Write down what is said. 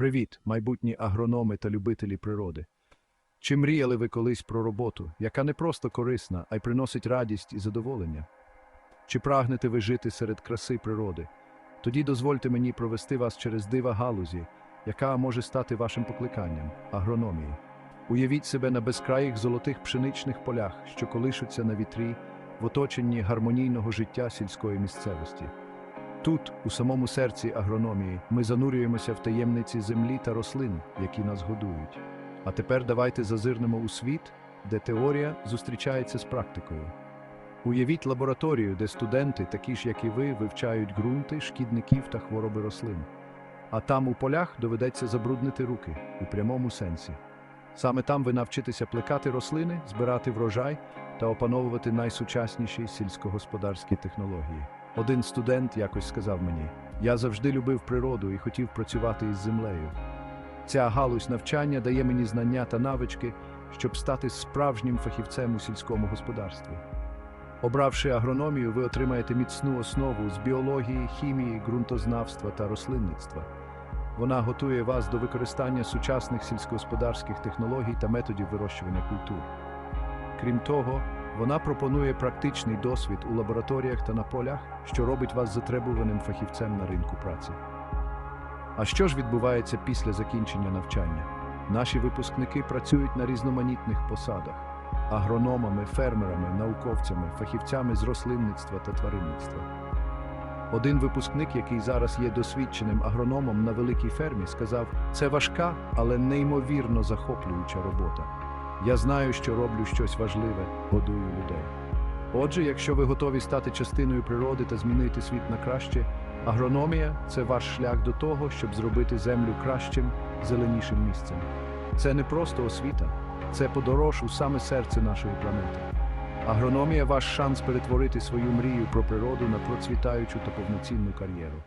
Привіт, майбутні агрономи та любителі природи. Чи мріяли ви колись про роботу, яка не просто корисна, а й приносить радість і задоволення? Чи прагнете ви жити серед краси природи? Тоді дозвольте мені провести вас через дива галузі, яка може стати вашим покликанням агрономії. Уявіть себе на безкраїх золотих пшеничних полях, що колишуться на вітрі в оточенні гармонійного життя сільської місцевості. Тут, у самому серці агрономії, ми занурюємося в таємниці землі та рослин, які нас годують. А тепер давайте зазирнемо у світ, де теорія зустрічається з практикою. Уявіть лабораторію, де студенти, такі ж як і ви, вивчають ґрунти, шкідників та хвороби рослин. А там у полях доведеться забруднити руки у прямому сенсі. Саме там ви навчитеся плекати рослини, збирати врожай та опановувати найсучасніші сільськогосподарські технології. Один студент якось сказав мені: я завжди любив природу і хотів працювати із землею. Ця галузь навчання дає мені знання та навички, щоб стати справжнім фахівцем у сільському господарстві. Обравши агрономію, ви отримаєте міцну основу з біології, хімії, ґрунтознавства та рослинництва. Вона готує вас до використання сучасних сільськогосподарських технологій та методів вирощування культур. Крім того, вона пропонує практичний досвід у лабораторіях та на полях, що робить вас затребуваним фахівцем на ринку праці. А що ж відбувається після закінчення навчання? Наші випускники працюють на різноманітних посадах: агрономами, фермерами, науковцями, фахівцями з рослинництва та тваринництва. Один випускник, який зараз є досвідченим агрономом на великій фермі, сказав: це важка, але неймовірно захоплююча робота. Я знаю, що роблю щось важливе, годую людей. Отже, якщо ви готові стати частиною природи та змінити світ на краще, агрономія це ваш шлях до того, щоб зробити землю кращим, зеленішим місцем. Це не просто освіта, це подорож у саме серце нашої планети. Агрономія ваш шанс перетворити свою мрію про природу на процвітаючу та повноцінну кар'єру.